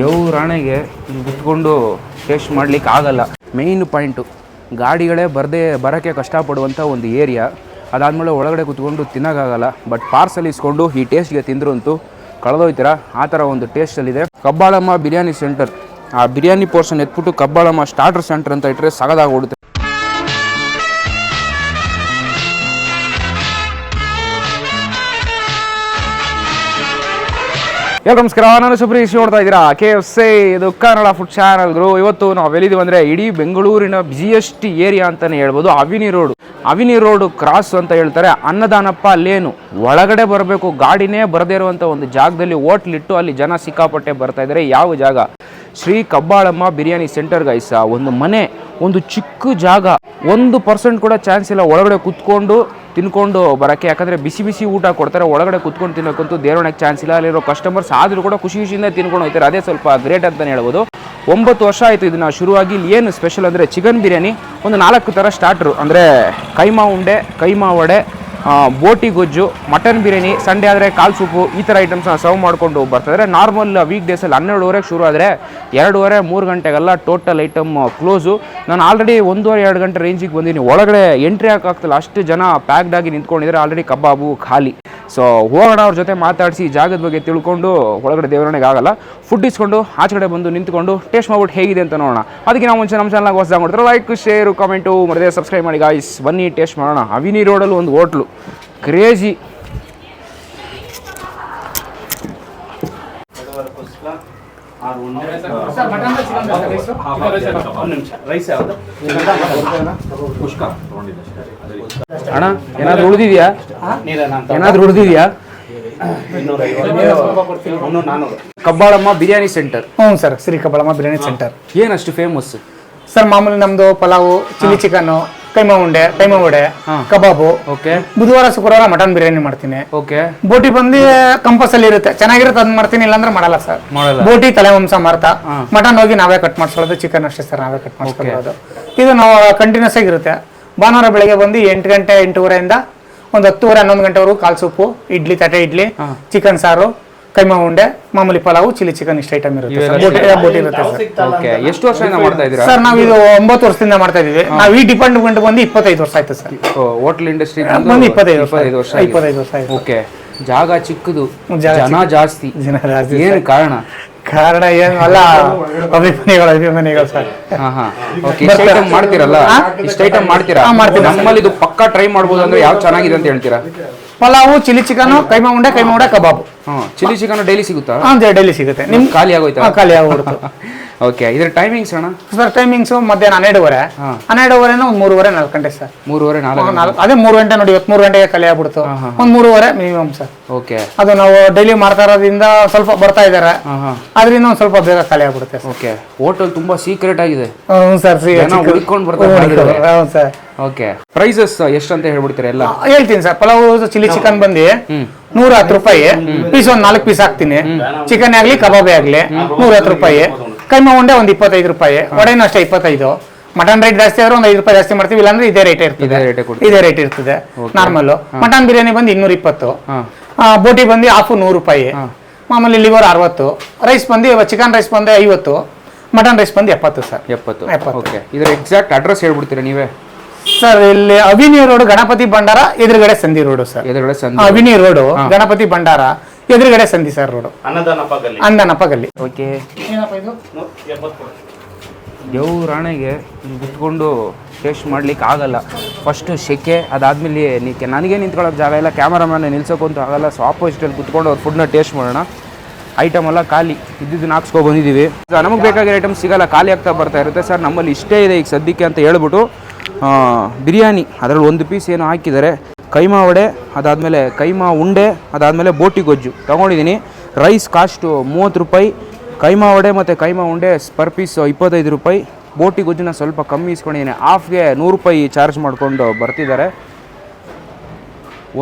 ದೇವ್ರಾಣೆಗೆ ಬಿಟ್ಕೊಂಡು ಟೇಸ್ಟ್ ಮಾಡ್ಲಿಕ್ಕೆ ಆಗಲ್ಲ. ಮೇನ್ ಪಾಯಿಂಟು ಗಾಡಿಗಳೇ ಬರದೇ, ಬರೋಕ್ಕೆ ಕಷ್ಟಪಡುವಂಥ ಒಂದು ಏರಿಯಾ ಅದಾದಮೇಲೆ ಒಳಗಡೆ ಕುತ್ಕೊಂಡು ತಿನ್ನೋಕ್ಕಾಗಲ್ಲ. ಬಟ್ ಪಾರ್ಸಲ್ ಇಸ್ಕೊಂಡು ಈ ಟೇಸ್ಟ್ಗೆ ತಿಂದರು ಅಂತೂ ಕಳೆದೋಯ್ತೀರ? ಆ ಥರ ಒಂದು ಟೇಸ್ಟಲ್ಲಿದೆ ಕಬ್ಬಾಳಮ್ಮ ಬಿರಿಯಾನಿ ಸೆಂಟರ್ ಆ ಬಿರಿಯಾನಿ ಪೋರ್ಷನ್ ಎತ್ಬಿಟ್ಟು ಕಬ್ಬಾಳಮ್ಮ ಸ್ಟಾರ್ಟರ್ ಸೆಂಟರ್ ಅಂತ ಇಟ್ಟರೆ ಸಗದಾಗ್ಬಿಡುತ್ತೆ ಎಲ್ರು ನಮಸ್ಕಾರ, ನಾನು ಸುಪ್ರೀಶ್ ನೋಡ್ತಾ ಇದ್ದೀರಾ? ಕೆ ಎಫ್ ಸಿ ಇದು ಕನ್ನಡ ಫುಡ್ ಚಾನಲ್ ಗುರು. ಇವತ್ತು ನಾವು ಎಲ್ಲಿದ್ದೀವಿ ಅಂದರೆ ಇಡೀ ಬೆಂಗಳೂರಿನ ಬಿಸಿಯೆಸ್ಟ್ ಏರಿಯಾ ಅಂತಲೇ ಹೇಳ್ಬೋದು. Avenue road avenue road cross ಅಂತ ಹೇಳ್ತಾರೆ. ಅನ್ನದಾನಪ್ಪ ಲೇನು. ಒಳಗಡೆ ಬರಬೇಕು, ಗಾಡಿನೇ ಬರದೇ ಇರುವಂಥ ಒಂದು ಜಾಗದಲ್ಲಿ ಹೋಟ್ಲಿಟ್ಟು ಅಲ್ಲಿ ಜನ ಸಿಕ್ಕಾಪಟ್ಟೆ ಬರ್ತಾ ಇದ್ದಾರೆ. ಯಾವ ಜಾಗ? ಶ್ರೀ ಕಬ್ಬಾಳಮ್ಮ ಬಿರಿಯಾನಿ ಸೆಂಟರ್ ಗೈಸ ಒಂದು ಮನೆ. ಒಂದು ಚಿಕ್ಕ ಜಾಗ, ಒಂದು ಪರ್ಸೆಂಟ್ ಕೂಡ ಚಾನ್ಸ್ ಇಲ್ಲ ಒಳಗಡೆ ಕುತ್ಕೊಂಡು ತಿನ್ಕೊಂಡು ಬರೋಕ್ಕೆ. ಯಾಕಂದರೆ ಬಿಸಿ ಬಿಸಿ ಊಟ ಕೊಡ್ತಾರೆ, ಒಳಗಡೆ ಕುತ್ಕೊಂಡು ತಿನ್ನೋಕ್ಕಂತೂ ದೇವರಣಕ್ಕೆ ಚಾನ್ಸ್ ಇಲ್ಲ. ಅಲ್ಲಿರೋ ಕಸ್ಟಮರ್ಸ್ ಆದರೂ ಕೂಡ ಖುಷಿ ಖುಷಿಯಿಂದ ತಿನ್ಕೊಂಡು ಹೋಗ್ತಾರೆ. ಅದೇ ಸ್ವಲ್ಪ ಗ್ರೇಟ್ ಅಂತಲೇ ಹೇಳ್ಬೋದು. ಒಂಬತ್ತು ವರ್ಷ ಆಯಿತು ಇದನ್ನು ಶುರುವಾಗಿ. ಇಲ್ಲಿ ಏನು ಸ್ಪೆಷಲ್ ಅಂದರೆ ಚಿಕನ್ ಬಿರಿಯಾನಿ ಒಂದು ನಾಲ್ಕು ಥರ ಸ್ಟಾರ್ಟ್ರು ಅಂದರೆ ಕೈಮಾ ಉಂಡೆ, ಕೈಮಾ ವಡೆ ಬೋಟಿ ಗೊಜ್ಜು, ಮಟನ್ ಬಿರಿಯಾನಿ, ಸಂಡೇ ಆದರೆ ಕಾಲ್ ಸೂಪು, ಈ ಥರ ಐಟಮ್ಸ್ನ ಸರ್ವ್ ಮಾಡಿಕೊಂಡು ಬರ್ತಾರೆ ನಾರ್ಮಲ್ ವೀಕ್ ಡೇಸಲ್ಲಿ ಹನ್ನೆರಡುವರೆಗೆ ಶುರು ಆದರೆ ಎರಡೂವರೆ, ಮೂರು ಗಂಟೆಗೆಲ್ಲ ಟೋಟಲ್ ಐಟಮ್ ಕ್ಲೋಸು ನಾನು ಆಲ್ರೆಡಿ ಒಂದೂವರೆ, ಎರಡು ಗಂಟೆ ರೇಂಜಿಗೆ ಬಂದೀನಿ. ಒಳಗಡೆ ಎಂಟ್ರಿ ಹಾಕಾಗ್ತಿಲ್ಲ. ಅಷ್ಟು ಜನ ಪ್ಯಾಕ್ಡ್ ಆಗಿ ನಿಂತ್ಕೊಂಡಿದ್ದಾರೆ ಆಲ್ರೆಡಿ ಕಬಾಬು, ಖಾಲಿ. ಸೊ ಹೋಗೋಣ ಅವ್ರ ಜೊತೆ ಮಾತಾಡಿಸಿ ಜಾಗದ ಬಗ್ಗೆ ತಿಳ್ಕೊಂಡು ಒಳಗಡೆ ದೇವರಣೆಗೆ ಆಗಲ್ಲ. ಫುಡ್ ಇಸ್ಕೊಂಡು ಆಚೆಗಡೆ ಬಂದು ನಿಂತ್ಕೊಂಡು ಟೇಸ್ಟ್ ಮಾಡ್ಬಿಟ್ಟು ಹೇಗಿದೆ ಅಂತ ನೋಡೋಣ. ಅದಕ್ಕೆ ನಾವು ಮುಂಚೆ ನಮ್ಮ ಚಾನಲ್ಗೆ ಹೊಸದಾಗ ಮಾಡ್ತಾರೆ ಲೈಕ್ ಶೇರು ಕಮೆಂಟು ಮರದೇ ಸಬ್ಸ್ಕ್ರೈಬ್ ಮಾಡಿ ಗಾಯ್ಸ್ ಬನ್ನಿ ಟೇಸ್ಟ್ ಮಾಡೋಣ. ಅವಿನಿ ರೋಡಲ್ಲಿ ಒಂದು ಹೋಟ್ಲು ಕ್ರೇಜಿ ಅಣ್ಣ ಏನಾದ್ರು ಉಳಿದಿದ್ಯಾ ಏನಾದ್ರು ಉಳಿದಿದ್ಯಾ ಕಬ್ಬಾಳಮ್ಮ ಬಿರಿಯಾನಿ ಸೆಂಟರ್ ಹ್ಞೂ ಸರ್ ಶ್ರೀ ಕಬ್ಬಳಮ್ಮ ಬಿರಿಯಾನಿ ಸೆಂಟರ್ ಏನಷ್ಟು ಫೇಮಸ್ ಸರ್ ಮಾಮೂಲಿ ನಮ್ದು ಪಲಾವು ಚಿಲ್ಲಿ ಚಿಕನ್ ಕೈಮಾ ಉಂಡೆ ಕೈಮಾ ವಡೆ ಕಬಾಬು ಓಕೆ. ಬುಧವಾರ ಶುಕ್ರವಾರ ಮಟನ್ ಬಿರಿಯಾನಿ ಮಾಡ್ತೀನಿ. ಓಕೆ. ಬೋಟಿ ಬಂದು ಕಂಪಲ್ಸಲ್ಲಿ ಇರುತ್ತೆ. ಚೆನ್ನಾಗಿರುತ್ತೆ ಅದ್ ಮಾಡ್ತೀನಿ ಇಲ್ಲಾಂದ್ರೆ ಮಾಡಲ್ಲ ಸರ್. ಮಾಡಲ್ಲ. ಬೋಟಿ ತಲೆ ಮಾಂಸ ಮಾರ್ತಾ. ಮಟನ್ ಹೋಗಿ ನಾವೇ ಕಟ್ ಮಾಡ್ಸ್ಕೊಳ್ಳೋದು ಚಿಕನ್ ಅಷ್ಟೇ ಸರ್ ನಾವೇ ಕಟ್ ಮಾಡಿಸ್ಕೊಳ್ಳೋದು. ಇದು ನಾವು ಕಂಟಿನ್ಯೂಸ್ ಆಗಿರುತ್ತೆ ಭಾನುವಾರ ಬೆಳಗ್ಗೆ ಬಂದು ಎಂಟು ಗಂಟೆ ಎಂಟೂವರೆಯಿಂದ ಒಂದು ಹತ್ತುವರೆ ಹನ್ನೊಂದು ಗಂಟೆವರೆಗೂ ಕಾಲ್ ಸೂಪು ಇಡ್ಲಿ ತಟೆ ಇಡ್ಲಿ ಚಿಕನ್ ಸಾರು ಕೈಮಾ ಉಂಡೆ ಮಾಮೂಲಿ ಪಲಾವು ಚಿಲ್ಲಿ ಚಿಕನ್ ಇಷ್ಟ ಐಟಮ್ ಇರುತ್ತೆ ಸರ್. ಬೋಟಿ ಬೋಟಿ ಇರುತ್ತೆ ಸರ್. ಓಕೆ ಎಷ್ಟು ವರ್ಷದಿಂದ ಮಾಡ್ತಾ ಇದ್ದೀರಾ? ಸರ್ ನಾವು ಇದು ಒಂಬತ್ತು ವರ್ಷದಿಂದ ಮಾಡ್ತಾ ಇದೀವಿ ನಾವು ಈ ಡಿಪಾರ್ಟ್ಮೆಂಟ್ ಬಂದು ಇಪ್ಪತ್ತೈದು ವರ್ಷ ಆಯ್ತು ಸರ್. ಹೋಟೆಲ್ ಇಂಡಸ್ಟ್ರಿ ಬಂದು ಇಪ್ಪತ್ತೈದು ವರ್ಷ ಇಪ್ಪತ್ತೈದು ವರ್ಷ ಆಯ್ತು. ಇಪ್ಪತ್ತೈದು ವರ್ಷ ಆಯ್ತು ಓಕೆ ಜಾಗ ಚಿಕ್ಕದು ಜಾಗ ಜನ ಜಾಸ್ತಿ. ಜನ ಜಾಸ್ತಿ ಏನು ಕಾರಣ? ಕಾರಣ ಏನು ಅಲ್ಲ ಅಭಿಮಾನಿಗಳು ಅಭಿಮಾನಿಗಳು ಸರ್. ಹಾ ಹಾ. ಓಕೆ ಇಷ್ಟ ಐಟಮ್ ಮಾಡ್ತೀರಲ್ಲ? ಇಷ್ಟ ಐಟಮ್ ಮಾಡ್ತೀರಾ? ಹಾ, ಮಾಡ್ತೀನಿ. ನಮ್ಮಲ್ಲಿ ಇದು ಪಕ್ಕಾ ಟ್ರೈ ಮಾಡ್ಬೋದು ಅಂದ್ರೆ ಯಾವ್ದು ಚೆನ್ನಾಗಿದೆ ಅಂತ ಹೇಳ್ತೀರಾ? ಪಲಾವು ಚಿಲ್ಲಿ ಚಿಕನ್ ಕೈಮಾ ಉಂಡೆ ಕೈಮಾ ಉಂಡೆ ಕಬಾಬ್. ಚಿಲ್ಲಿ ಚಿಕನ್ ಡೈಲಿ ಸಿಗುತ್ತಾ? ಹಾಂ ಡೈಲಿ ಸಿಗುತ್ತೆ. ನಿಮ್ ಖಾಲಿ ಆಗೋಯ್ತಾ? ಖಾಲಿ ಆಗ್ಬಿಡ್ತು ಓಕೆ ಇದ್ರ ಟೈಮಿಂಗ್ಸ್ ಅಣ್ಣ? ಸರ್ ಟೈಮಿಂಗ್ಸ್ ಮಧ್ಯಾಹ್ನ ಹನ್ನೆರಡುವರೆ. ಹನ್ನೆರಡುವರೆ ಹನ್ನೆರಡುವರೆನ ಒಂದು ಮೂರುವರೆ ನಾಲ್ಕು ಗಂಟೆ ಸರ್ ಮೂರುವರೆ ನಾಲ್ಕು ಅದೇ ಮೂರು ಗಂಟೆ ನೋಡಿ ಇವತ್ತು ಮೂರು ಗಂಟೆಗೆ ಖಾಲಿ ಆಗ್ಬಿಡ್ತು. ಒಂದು ಮೂರುವರೆ ಮಿನಿಮಮ್ ಸರ್ ಓಕೆ ಅದು ನಾವು ಡೈಲಿ ಮಾಡ್ತಾ ಇರೋದ್ರಿಂದ ಸ್ವಲ್ಪ ಬರ್ತಾ ಇದ್ದಾರೆ. ಅದ್ರಿಂದ ಒಂದು ಸ್ವಲ್ಪ ಬೇಗ ಖಾಲಿ ಆಗ್ಬಿಡುತ್ತೆ ಓಕೆ ಹೋಟೆಲ್ ತುಂಬಾ ಸೀಕ್ರೆಟ್ ಆಗಿದೆ. ಹ್ಞೂ ಸರ್ ಹುಡುಕೊಂಡು ಬರ್ತಾರೆ ಹೌದು ಸರ್ ಓಕೆ ಪ್ರೈಸಸ್ ಎಷ್ಟು ಅಂತ ಹೇಳ್ಬಿಡ್ತೀರಾ ಎಲ್ಲ? ಹೇಳ್ತೀನಿ ಸರ್ ಪಲಾವ್ ಚಿಲ್ಲಿ ಚಿಕನ್ ಬಂದು ನೂರ ಹತ್ತು ರೂಪಾಯಿ. ಪೀಸ್ ಒಂದ್ ನಾಲ್ಕು ಪೀಸ್ ಹಾಕ್ತೀನಿ. ಚಿಕನ್ ಆಗ್ಲಿ ಕಬಾಬೇ ಆಗ್ಲಿ ನೂರ ಹತ್ತು ರೂಪಾಯಿ. ಕೈಮ ಉಂಡೆ ಒಂದ್ ಇಪ್ಪತ್ತೈದು ರೂಪಾಯಿ. ವಡೆನೂ ಅಷ್ಟೇ ಇಪ್ಪತ್ತೈದು. ಮಟನ್ ರೇಟ್ ಜಾಸ್ತಿ ಆದ್ರೆ ಒಂದ್ ಐದು ರೂಪಾಯಿ ಜಾಸ್ತಿ ಮಾಡ್ತೀವಿ ಇಲ್ಲಾಂದ್ರೆ ಇದೇ ರೇಟ್ ಇರ್ತದೆ. ಇದೇ ರೇಟೇ ಕೊಡ್ತೀವಿ. ಇದೇ ರೇಟ್ ಇರ್ತದೆ. ನಾರ್ಮಲ್ ಮಟನ್ ಬಿರಿಯಾನಿ ಬಂದು ಇನ್ನೂರ ಇಪ್ಪತ್ತು. ಬೋಟಿ ಬಂದು ಹಾಫ್ ನೂರು ರೂಪಾಯಿ. ಮಾಮೂಲಿ ಲಿವರ್ ಅರವತ್ತು. ರೈಸ್ ಬಂದು ಚಿಕನ್ ರೈಸ್ ಬಂದು ಐವತ್ತು. ಮಟನ್ ರೈಸ್ ಬಂದು ಎಪ್ಪತ್ತು ಸರ್ ಎಪ್ಪತ್ತು. ಎಪ್ಪತ್ತು. ಓಕೆ ಇದ್ರ ಎಕ್ಸಾಕ್ಟ್ ಅಡ್ರೆಸ್ ಹೇಳ್ಬಿಡ್ತೀರಾ ನೀವೇ? ಸರ್ ಇಲ್ಲಿ ಅವಿನಿ ರೋಡ್ ಗಣಪತಿ ಭಂಡಾರ ಎದುರುಗಡೆ ಸಂಧಿ ರೋಡ್ ಸರ್. ಎದುರುಗಡೆ ಸಂಧಿ ಅವಿನಿ ರೋಡ್ ಗಣಪತಿ ಭಂಡಾರ ಎದುರುಗಡೆ ಸಂಧಿ ಸರ್ ರೋಡ್. ಅನ್ನದಾನ ಗಲ್ಲಿ ಅಂದನಪ್ಪ ಗಲ್ಲಿ ಓಕೆ. ದೇವ್ರಾಣೆಗೆ ಕುತ್ಕೊಂಡು ಟೇಸ್ಟ್ ಮಾಡ್ಲಿಕ್ಕೆ ಆಗಲ್ಲ. ಫಸ್ಟ್ ಸೆಕೆ ಅದಾದ್ಮೇಲೆ ನೀಕೆ. ನನಗೆ ನಿಂತ್ಕೊಳ್ಳೋಕೆ ಜಾಗ ಇಲ್ಲ ಕ್ಯಾಮರಾಮನ್ ನಿಲ್ಸೋಕ್ಕಂತೂ ಆಗಲ್ಲ. ಸೊ ಆಪೋಸಿಟಲ್ಲಿ ಕುತ್ಕೊಂಡು ಅವ್ರ ಫುಡ್ನ ಟೇಸ್ಟ್ ಮಾಡೋಣ. ಐಟಮ್ ಎಲ್ಲ ಖಾಲಿ. ಇದ್ದಿದ್ದನ್ನ ಹಾಕ್ಸ್ಕೊ ಬಂದಿದ್ದೀವಿ. ನಮಗೆ ಬೇಕಾಗಿರೋ ಐಟಮ್ ಸಿಗಲ್ಲ. ಖಾಲಿ ಆಗ್ತಾ ಬರ್ತಾ ಇರುತ್ತೆ. ಸರ್ ನಮ್ಮಲ್ಲಿ ಇಷ್ಟೇ ಇದೆ ಈಗ ಸದ್ಯಕ್ಕೆ ಅಂತ ಹೇಳ್ಬಿಟ್ಟು ಬಿರಿಯಾನಿ, ಅದರಲ್ಲಿ ಒಂದು ಪೀಸ್ ಏನು ಹಾಕಿದ್ದಾರೆ. ಕೈಮಾ ವಡೆ, ಅದಾದಮೇಲೆ ಕೈಮಾ ಉಂಡೆ, ಅದಾದಮೇಲೆ ಬೋಟಿ ಗೊಜ್ಜು. ತೊಗೊಂಡಿದ್ದೀನಿ. ರೈಸ್ ಕಾಸ್ಟು ಮೂವತ್ತು ರೂಪಾಯಿ. ಕೈಮಾ ವಡೆ ಮತ್ತು ಕೈಮಾ ಉಂಡೆ ಪರ್ ಪೀಸ್ ಇಪ್ಪತ್ತೈದು ರೂಪಾಯಿ. ಬೋಟಿ ಗೊಜ್ಜನ್ನ ಸ್ವಲ್ಪ ಕಮ್ಮಿ ಇಸ್ಕೊಂಡಿದ್ದೀನಿ. ಹಾಫ್ಗೆ ನೂರು ರೂಪಾಯಿ ಚಾರ್ಜ್ ಮಾಡಿಕೊಂಡು ಬರ್ತಿದ್ದಾರೆ.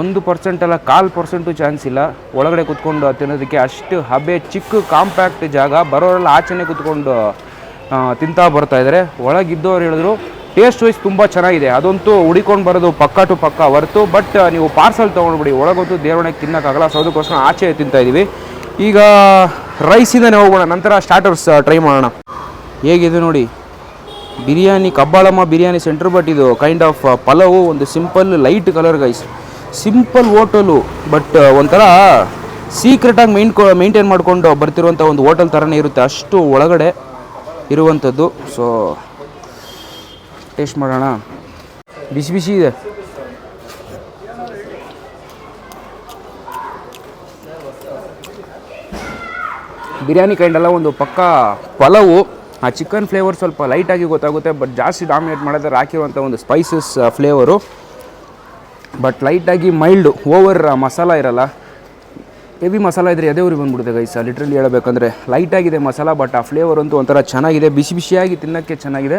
ಒಂದು ಪರ್ಸೆಂಟ್ ಅಲ್ಲ, ಕಾಲು ಪರ್ಸೆಂಟು ಚಾನ್ಸ್ ಇಲ್ಲ. ಒಳಗಡೆ ಕುತ್ಕೊಂಡು ತಿನ್ನೋದಕ್ಕೆ ಅಷ್ಟು ಹಬೆ, ಚಿಕ್ಕ ಕಾಂಪ್ಯಾಕ್ಟ್ ಜಾಗ. ಬರೋರೆಲ್ಲ ಆಚೆನೆ ಕುತ್ಕೊಂಡು ತಿಂತಾ ಬರ್ತಾ ಇದ್ದಾರೆ. ಒಳಗಿದ್ದವ್ರು ಹೇಳಿದ್ರು ಟೇಸ್ಟ್ ವೈಸ್ ತುಂಬ ಚೆನ್ನಾಗಿದೆ. ಅದಂತೂ ಹುಡಿಕೊಂಡು ಬರೋದು ಪಕ್ಕ ಟು ಪಕ್ಕ ಹೊರತು, ಬಟ್ ನೀವು ಪಾರ್ಸಲ್ ತೊಗೊಂಡ್ಬಿಡಿ. ಒಳಗೊತ್ತು ದೇವರಣೆಗೆ ತಿನ್ನೋಕ್ಕಾಗಲ್ಲ. ಸೊ, ಅದಕ್ಕೋಸ್ಕರ ಆಚೆ ತಿಂತಾ ಇದ್ದೀವಿ ಈಗ ರೈಸಿಂದನೇ ಹೋಗೋಣ. ನಂತರ ಸ್ಟಾರ್ಟರ್ಸ್ ಟ್ರೈ ಮಾಡೋಣ. ಹೇಗಿದೆ ನೋಡಿ? ಬಿರಿಯಾನಿ, ಕಬ್ಬಾಳಮ್ಮ ಬಿರಿಯಾನಿ ಸೆಂಟರ್ ಬಟ್ ಇದು ಕೈಂಡ್ ಆಫ್ ಪಲಾವು, ಒಂದು simple light colour guys simple hotel but ಒಂಥರ ಸೀಕ್ರೆಟಾಗಿ ಮೈನ್ ಮೇಂಟೈನ್ ಮಾಡಿಕೊಂಡು ಬರ್ತಿರುವಂಥ ಒಂದು ಹೋಟೆಲ್ ಥರನೇ ಇರುತ್ತೆ. ಅಷ್ಟು ಒಳಗಡೆ ಇರುವಂಥದ್ದು ಸೊ ಟೇಸ್ಟ್ ಮಾಡೋಣ. ಬಿಸಿ ಬಿಸಿ ಇದೆ. ಬಿರಿಯಾನಿ ಕೈಂಡೆಲ್ಲ ಒಂದು ಪಕ್ಕ ಪಲವು. ಆ ಚಿಕನ್ ಫ್ಲೇವರ್ ಸ್ವಲ್ಪ ಲೈಟಾಗಿ ಗೊತ್ತಾಗುತ್ತೆ ಬಟ್ ಜಾಸ್ತಿ ಡಾಮಿನೇಟ್ ಮಾಡಿದ್ರೆ ಹಾಕಿರುವಂಥ ಒಂದು ಸ್ಪೈಸಸ್ ಫ್ಲೇವರು ಬಟ್ ಲೈಟಾಗಿ ಮೈಲ್ಡು ಓವರ್ ಮಸಾಲ ಇರಲ್ಲ. ಹೆವಿ ಮಸಾಲ ಇದ್ರೆ ಎದೆ ಊರಿಗೆ ಬಂದ್ಬಿಡುತ್ತೆ ಗೈಸ ಲಿಟ್ರಲಿ ಹೇಳಬೇಕಂದ್ರೆ. ಲೈಟಾಗಿದೆ ಮಸಾಲ ಬಟ್ ಆ ಫ್ಲೇವರ್ ಅಂತೂ ಒಂಥರ ಚೆನ್ನಾಗಿದೆ. ಬಿಸಿ ಬಿಸಿಯಾಗಿ ತಿನ್ನೋಕ್ಕೆ ಚೆನ್ನಾಗಿದೆ.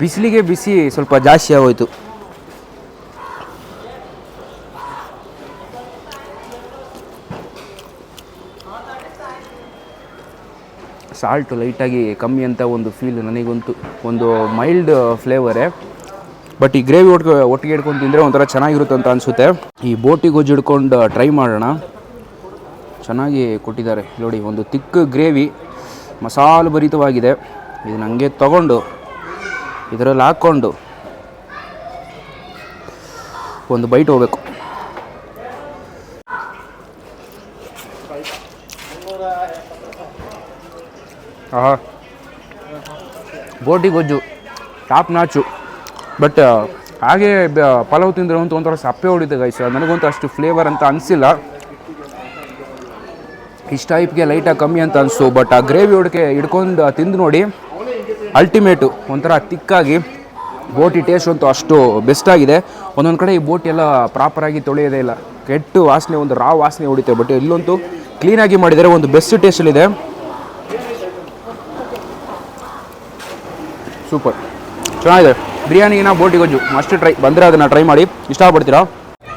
ಬಿಸಿಲಿಗೆ ಬಿಸಿ ಸ್ವಲ್ಪ ಜಾಸ್ತಿ ಆಗೋಯ್ತು. ಸಾಲ್ಟ್ ಲೈಟಾಗಿ ಕಮ್ಮಿ ಅಂತ ಒಂದು ಫೀಲ್ ನನಗಂತೂ, ಒಂದು ಮೈಲ್ಡ್ ಫ್ಲೇವರೇ ಬಟ್ ಈ ಗ್ರೇವಿ ಒಟ್ಟಿಗೆ ಒಟ್ಟಿಗೆ ಹಿಡ್ಕೊಂಡು ತಿಂದರೆ ಒಂಥರ ಚೆನ್ನಾಗಿರುತ್ತೆ ಅಂತ ಅನಿಸುತ್ತೆ. ಈ ಬೋಟಿ ಗೊಜ್ಜು ಹಿಡ್ಕೊಂಡು ಟ್ರೈ ಮಾಡೋಣ. ಚೆನ್ನಾಗಿ ಕೊಟ್ಟಿದ್ದಾರೆ. ನೋಡಿ, ಒಂದು ತಿಕ್ಕ ಗ್ರೇವಿ ಮಸಾಲ ಭರಿತವಾಗಿದೆ. ಇದು ನನಗೆ ತಗೊಂಡು ಇದರಲ್ಲಿ ಹಾಕ್ಕೊಂಡು ಒಂದು ಬೈಟ್ ಹೋಗ್ಬೇಕು. ಆಹಾ. ಬೋಟಿ ಗೊಜ್ಜು ಟಾಪ್ ನಾಚು ಬಟ್ ಹಾಗೆ ಪಲಾವ್ ತಿಂದ್ರೆ ಅಂತ ಒಂಥರ ಸಪ್ಪೆ ಹೊಡಿದೆ ಗೈಸ್ ನನಗಂತೂ ಅಷ್ಟು ಫ್ಲೇವರ್ ಅಂತ ಅನಿಸಿಲ್ಲ. ಇಷ್ಟು ಟೈಪ್ಗೆ ಲೈಟಾಗಿ ಕಮ್ಮಿ ಅಂತ ಅನಿಸು ಬಟ್ ಆ ಗ್ರೇವಿ ಹೊಡಿಕೆ ಹಿಡ್ಕೊಂಡು ತಿಂದು ನೋಡಿ. ಅಲ್ಟಿಮೇಟು ಒಂಥರ ತಿಕ್ಕಾಗಿ ಬೋಟಿ ಟೇಸ್ಟ್ ಅಂತೂ ಅಷ್ಟು ಬೆಸ್ಟ್ ಆಗಿದೆ. ಒಂದೊಂದು ಕಡೆ ಈ ಬೋಟಿ ಎಲ್ಲ ಪ್ರಾಪರಾಗಿ ತೊಳೆಯೋದೇ ಇಲ್ಲ. ಕೆಟ್ಟು ವಾಸನೆ, ಒಂದು ರಾ ವಾಸನೆ ಹೊಡಿತೆ ಬಟ್ ಇಲ್ಲಂತೂ ಕ್ಲೀನಾಗಿ ಮಾಡಿದರೆ ಒಂದು ಬೆಸ್ಟ್ ಟೇಸ್ಟಲ್ಲಿದೆ ಸೂಪರ್ ಚೆನ್ನಾಗಿದೆ. ಬಿರಿಯಾನಿಗಿನ ಬೋಟಿ ಗೊಜ್ಜು. ಮಸ್ಟ್ ಟ್ರೈ ಬಂದರೆ ಅದನ್ನು ಟ್ರೈ ಮಾಡಿ. ಇಷ್ಟಪಡ್ತೀರಾ?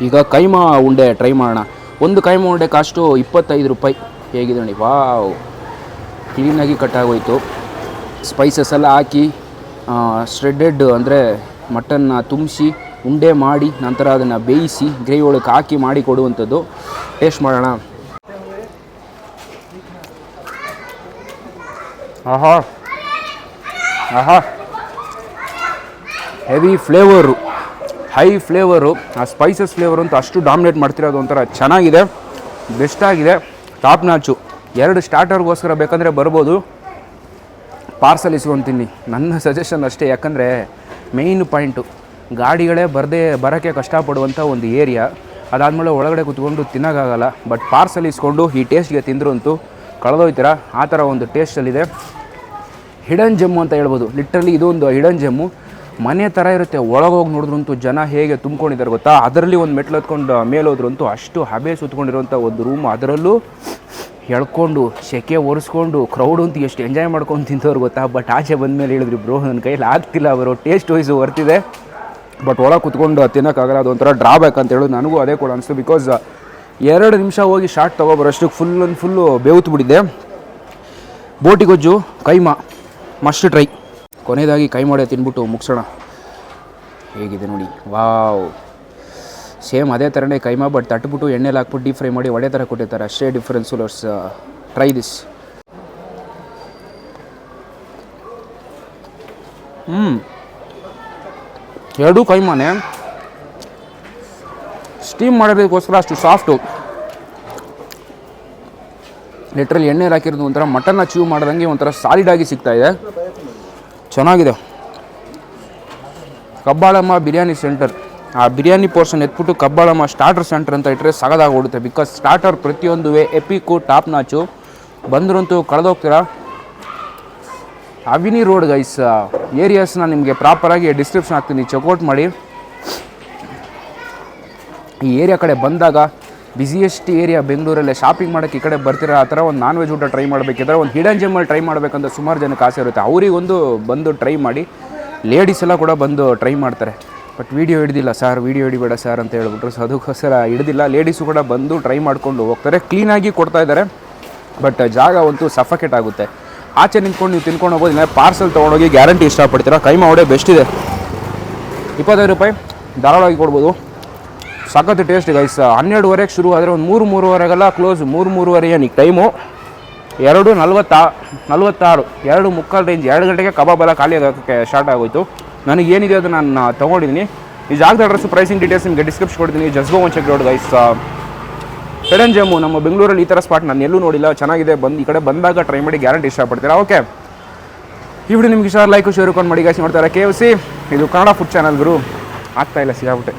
ಈಗ ಕೈಮಾ ಉಂಡೆ ಟ್ರೈ ಮಾಡೋಣ. ಒಂದು ಕೈಮಾ ಉಂಡೆ ಕಾಸ್ಟು ಇಪ್ಪತ್ತೈದು ರೂಪಾಯಿ. ಹೇಗಿದೆ ನೋಡಿ. ವಾವ್ ಕ್ಲೀನಾಗಿ ಕಟ್ ಸ್ಪೈಸಸ್ ಎಲ್ಲ ಹಾಕಿ ಶ್ರೆಡ್ಡೆಡ್ ಅಂದರೆ ಮಟನ್ನ ತುಂಬಿಸಿ, ಉಂಡೆ ಮಾಡಿ, ನಂತರ ಅದನ್ನು ಬೇಯಿಸಿ ಗ್ರೇವಿ ಒಳಗೆ ಹಾಕಿ ಮಾಡಿ ಕೊಡುವಂಥದ್ದು. ಟೇಸ್ಟ್ ಮಾಡೋಣ. ಆಹಾ. ಆಹಾ. ಹೆವಿ ಫ್ಲೇವರು ಹೈ ಫ್ಲೇವರು ಆ ಸ್ಪೈಸಸ್ ಫ್ಲೇವರು ಅಂತ ಅಷ್ಟು ಡಾಮಿನೇಟ್ ಮಾಡ್ತಿರೋದು ಒಂಥರ ಚೆನ್ನಾಗಿದೆ. ಬೆಸ್ಟಾಗಿದೆ ಟಾಪ್ ನಾಚು ಎರಡು ಸ್ಟಾರ್ಟರ್ಗೋಸ್ಕರ ಬೇಕಂದರೆ ಬರ್ಬೋದು. ಪಾರ್ಸಲ್ ಇಸ್ಕೊತೀನಿ. ನನ್ನ ಸಜೆಷನ್ ಅಷ್ಟೇ, ಯಾಕಂದರೆ ಮೇಯ್ನ್ ಪಾಯಿಂಟು ಗಾಡಿಗಳೇ ಬರದೇ, ಬರೋಕ್ಕೆ ಕಷ್ಟಪಡುವಂಥ ಒಂದು ಏರಿಯಾ ಅದಾದಮೇಲೆ ಒಳಗಡೆ ಕುತ್ಕೊಂಡು ತಿನ್ನೋಕ್ಕಾಗಲ್ಲ. ಬಟ್ ಪಾರ್ಸಲ್ ಇಸ್ಕೊಂಡು ಈ ಟೇಸ್ಟ್ಗೆ ತಿಂದರೂ ಅಂತೂ ಕಳೆದೋಯ್ತೀರ? ಆ ಥರ ಒಂದು ಟೇಸ್ಟಲ್ಲಿದೆ ಹಿಡನ್ ಜಮ್ಮು ಅಂತ ಹೇಳ್ಬೋದು. ಲಿಟ್ರಲಿ ಇದೊಂದು ಹಿಡನ್ ಜಮ್ಮು ಮನೆ ಥರ ಇರುತ್ತೆ. ಒಳಗೋಗಿ ನೋಡಿದ್ರಂತೂ ಜನ ಹೇಗೆ ತುಂಬ್ಕೊಂಡಿದ್ದಾರೆ ಗೊತ್ತಾ? ಅದರಲ್ಲಿ ಒಂದು ಮೆಟ್ಲು ಹತ್ಕೊಂಡು ಮೇಲೆ ಹೋದ್ರಂತೂ ಅಷ್ಟು ಹಬೆ ಸುತ್ಕೊಂಡಿರೋಂಥ ಒಂದು ರೂಮ್ ಅದರಲ್ಲೂ ಎಳ್ಕೊಂಡು ಸೆಕೆ ಒರೆಸ್ಕೊಂಡು ಕ್ರೌಡ್ ಅಂತ ಎಷ್ಟು ಎಂಜಾಯ್ ಮಾಡ್ಕೊಂಡು ತಿಂತವ್ರು ಗೊತ್ತಾ? ಬಟ್ ಆಚೆ ಬಂದಮೇಲೆ ಹೇಳಿದ್ರಿ, ಬ್ರೋ, ನನ್ನ ಕೈಯಲ್ಲಿ ಆಗ್ತಿಲ್ಲ ಅವರು ಟೇಸ್ಟ್ ವೈಸು ವರ್ತಿದೆ. ಬಟ್ ಒಳಗೆ ಕುತ್ಕೊಂಡು ತಿನ್ನೋಕ್ಕಾಗಲ್ಲ ಅದು ಒಂಥರ ಡ್ರಾಬ್ಯಾಕ್ ಅಂತ ಹೇಳೋದು ನನಗೂ ಅದೇ ಕೂಡ ಅನಿಸ್ತು ಬಿಕಾಸ್ ಎರಡು ನಿಮಿಷ ಹೋಗಿ ಶಾರ್ಟ್ ತೊಗೊಬರೋಷ್ಟು ಫುಲ್ ಒಂದು ಫುಲ್ಲು ಬಿಟ್ಟಿದ್ದೆ ಬೋಟಿ ಗೊಜ್ಜು, ಕೈಮಾ ಮಸ್ಟ್ ಟ್ರೈ ಕೊನೆಯದಾಗಿ ಕೈ ಮಾಡೇ ತಿನ್ಬಿಟ್ಟು ಮುಗಿಸೋಣ. ಹೇಗಿದೆ ನೋಡಿ, ವಾವ್. ಸೇಮ್ ಅದೇ ಥರನೇ ಕೈಮಾ ಬಟ್ ತಟ್ಬಿಟ್ಟು ಎಣ್ಣೆಲಿ ಹಾಕ್ಬಿಟ್ಟು ಡೀಪ್ ಫ್ರೈ ಮಾಡಿ ಒಡೆ ಥರ ಕೊಟ್ಟಿರ್ತಾರೆ. ಅಷ್ಟೇ ಡಿಫ್ರೆನ್ಸು ಲೆಟ್ಸ್ ಟ್ರೈ ದಿಸ್ ಹ್ಞೂ ಎರಡೂ ಕೈಮಾನೆ ಸ್ಟೀಮ್ ಮಾಡೋದಕ್ಕೋಸ್ಕರ ಅಷ್ಟು ಸಾಫ್ಟು ಲಿಟ್ರಲ್ಲಿ ಎಣ್ಣೆಲಿ ಹಾಕಿರೋದು ಒಂಥರ ಮಟನ್ನ ಚೀವ್ ಮಾಡ್ದಂಗೆ ಒಂಥರ ಸಿಗ್ತಾ ಇದೆ. ಚೆನ್ನಾಗಿದೆ. ಕಬ್ಬಾಳಮ್ಮ ಬಿರಿಯಾನಿ ಸೆಂಟರ್ ಆ ಬಿರಿಯಾನಿ ಪೋರ್ಷನ್ ಎತ್ಬಿಟ್ಟು ಕಬ್ಬಾಳಮ್ಮ ಸ್ಟಾರ್ಟರ್ ಸೆಂಟರ್ ಅಂತ ಇಟ್ಟರೆ ಸಗದಾಗಿ ಓಡುತ್ತೆ ಬಿಕಾಸ್ ಸ್ಟಾರ್ಟರ್ ಪ್ರತಿಯೊಂದು ಎಪಿಕು ಟಾಪ್ ನಾಚು ಬಂದ್ರಂತೂ ಕಳೆದೋಗ್ತೀರಾ? ಅವಿನಿ ರೋಡ್ ಗೈಸ್ ಏರಿಯಾಸ್ನ ನಿಮಗೆ ಪ್ರಾಪರಾಗಿ ಡಿಸ್ಕ್ರಿಪ್ಷನ್ ಹಾಕ್ತೀನಿ. ಚೆಕ್ಔಟ್ ಮಾಡಿ. ಈ ಏರಿಯಾ ಕಡೆ ಬಂದಾಗ ಬಿಸಿಯೆಸ್ಟ್ ಏರಿಯಾ ಬೆಂಗಳೂರಲ್ಲೇ ಶಾಪಿಂಗ್ ಮಾಡೋಕ್ಕೆ ಈ ಕಡೆ ಬರ್ತೀರ? ಆ ಥರ ಒಂದು ನಾನ್ ವೆಜ್ ಊಟ ಟ್ರೈ ಮಾಡಬೇಕಿದ್ರೆ ಒಂದು ಹಿಡನ್ ಜಮ್ಮಲ್ಲಿ ಟ್ರೈ ಮಾಡಬೇಕಂತ ಸುಮಾರು ಜನಕ್ಕೆ ಆಸೆ ಇರುತ್ತೆ. ಅವರಿಗೊಂದು ಬಂದು ಟ್ರೈ ಮಾಡಿ. ಲೇಡೀಸ್ ಎಲ್ಲ ಕೂಡ ಬಂದು ಟ್ರೈ ಮಾಡ್ತಾರೆ. ಬಟ್ ವೀಡಿಯೋ ಹಿಡ್ದಿಲ್ಲ, ಸರ್ ವೀಡಿಯೋ ಹಿಡಿಬೇಡ ಸರ್ ಅಂತ ಹೇಳ್ಬಿಟ್ರು. ಸೊ ಅದಕ್ಕೋಸ್ಕರ ಹಿಡಿದಿಲ್ಲ. ಲೇಡೀಸು ಕೂಡ ಬಂದು ಟ್ರೈ ಮಾಡಿಕೊಂಡು ಹೋಗ್ತಾರೆ. ಕ್ಲೀನಾಗಿ ಕೊಡ್ತಾ ಇದ್ದಾರೆ. ಬಟ್ ಜಾಗ ಅಂತೂ ಸಫಕೇಟ್ ಆಗುತ್ತೆ. ಆಚೆ ನಿಂತ್ಕೊಂಡು ನೀವು ತಿನ್ಕೊಂಡು ಹೋಗೋದಿಲ್ಲ ಪಾರ್ಸಲ್ ತೊಗೊಂಡೋಗಿ ಗ್ಯಾರಂಟಿ ಇಷ್ಟಪಡ್ತೀರಾ? ಕೈ ಒಡೆ ಬೆಸ್ಟ್ ಇದೆ. ಇಪ್ಪತ್ತೈದು ರೂಪಾಯಿ. ಧಾರಾಳವಾಗಿ ಕೊಡ್ಬೋದು. ಸಖತ್ತು ಟೇಸ್ಟ್ ಗೈಸ್ ಹನ್ನೆರಡುವರೆಗೆ ಶುರು ಆದರೆ ಒಂದು ಮೂರು, ಮೂರುವರೆಗೆಲ್ಲ ಕ್ಲೋಸ್ ಮೂರು ಮೂರುವರೆ ಏನಕ್ಕೆ ಟೈಮು ಎರಡು ನಲ್ವತ್ತಾ, ನಲ್ವತ್ತಾರು. ಎರಡು ಮುಕ್ಕಾಲು ರೇಂಜ್ ಎರಡು ಗಂಟೆಗೆ ಕಬಾಬ್ ಎಲ್ಲ ಖಾಲಿ ಆಗೋಕ್ಕೆ ಸ್ಟಾರ್ಟ್ ಆಗೋಯ್ತು. ನನಗೆ ಏನಿದೆ ಅದು ನಾನು ತೊಗೊಂಡಿದ್ದೀನಿ. ಈ ಜಾಗದ ಅಡ್ರೆಸ್ ಪ್ರೈಸಿಂಗ್ ಡೀಟೇಲ್ಸ್ ನಿಮಗೆ ಡಿಸ್ಕ್ರಿಪ್ಷನ್ ಕೊಡ್ತೀನಿ. Just go one check road guys sudden ಜಮ್ಮು ನಮ್ಮ ಬೆಂಗಳೂರಲ್ಲಿ ಈ ಥರ ಸ್ಪಾಟ್ ನಾನು ಎಲ್ಲೂ ನೋಡಿಲ್ಲ. ಚೆನ್ನಾಗಿದೆ. ಬಂದು, ಈ ಕಡೆ ಬಂದಾಗ ಟ್ರೈ ಮಾಡಿ ಗ್ಯಾರಂಟಿ ಇಷ್ಟಪಡ್ತೀರಾ? ಓಕೆ ಈ ವಿಡಿಯೋ ನಿಮ್ಗೆ ಇಷ್ಟ ಲೈಕ್ ಶೇರ್ ಕೊಂಡು ಮಾಡಿ ಗಾಯ್ಸ್ ಮಾಡ್ತಾರೆ ಕೆ ಸಿ ಇದು ಕನ್ನಡ ಫುಡ್ ಚಾನಲ್ ಗುರು. ಆಗ್ತಾ ಇಲ್ಲ, ಸಿಗಾಬಿಟ್ಟೆ.